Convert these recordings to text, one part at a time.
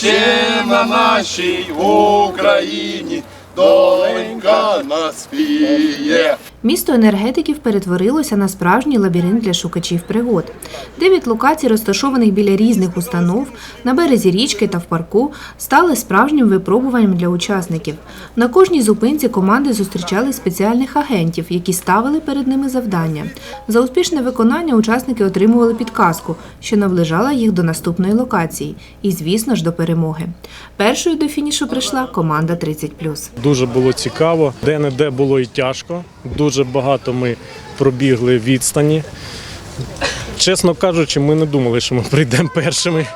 ще на нашій Україні доленька наспіє. Місто енергетиків перетворилося на справжній лабіринт для шукачів пригод. Дев'ять локацій, розташованих біля різних установ, на березі річки та в парку, стали справжнім випробуванням для учасників. На кожній зупинці команди зустрічали спеціальних агентів, які ставили перед ними завдання. За успішне виконання учасники отримували підказку, що наближала їх до наступної локації, і, звісно ж, до перемоги. Першою до фінішу прийшла команда 30+. Дуже було цікаво, де-не-де було і тяжко. Дуже багато ми пробігли відстані. Чесно кажучи, ми не думали, що ми прийдемо першими.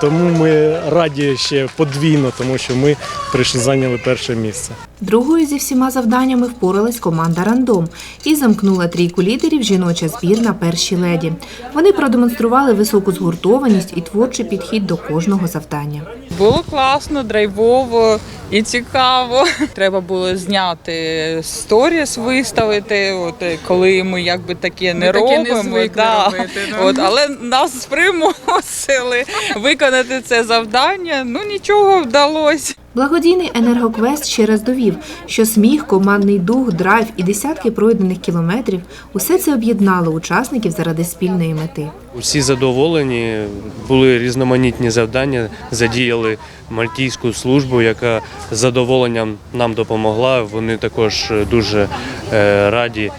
Тому ми раді ще подвійно, тому що ми прийшли зайняли перше місце. Другою зі всіма завданнями впоралась команда Рандом і замкнула трійку лідерів жіноча збірна перші леді. Вони продемонстрували високу згуртованість і творчий підхід до кожного завдання. Було класно, драйвово і цікаво. Треба було зняти сторіс, виставити. От е, коли ми якби таке не Ми таке не робимо. да. робити. От, але нас примусили виконати це завдання. Ну нічого вдалося. Благодійний енергоквест ще раз довів, що сміх, командний дух, драйв і десятки пройдених кілометрів усе це об'єднало учасників заради спільної мети. Усі задоволені, були різноманітні завдання, задіяли мальтійську службу, яка з задоволенням нам допомогла. Вони також дуже е, раді,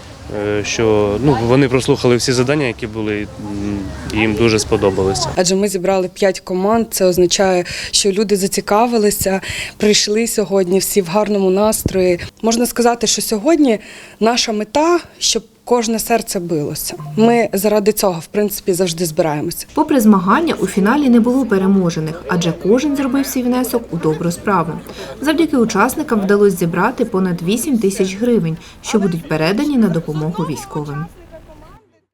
що ну, вони прослухали всі завдання, які були, і їм дуже сподобалося. Адже ми зібрали п'ять команд. Це означає, що люди зацікавилися, прийшли сьогодні всі в гарному настрої. Можна сказати, що сьогодні наша мета, щоб кожне серце билося. Ми заради цього, в принципі, завжди збираємося. Попри змагання, у фіналі не було переможених, адже кожен зробив свій внесок у добру справу. Завдяки учасникам вдалося зібрати понад 8 тисяч гривень, що будуть передані на допомогу військовим.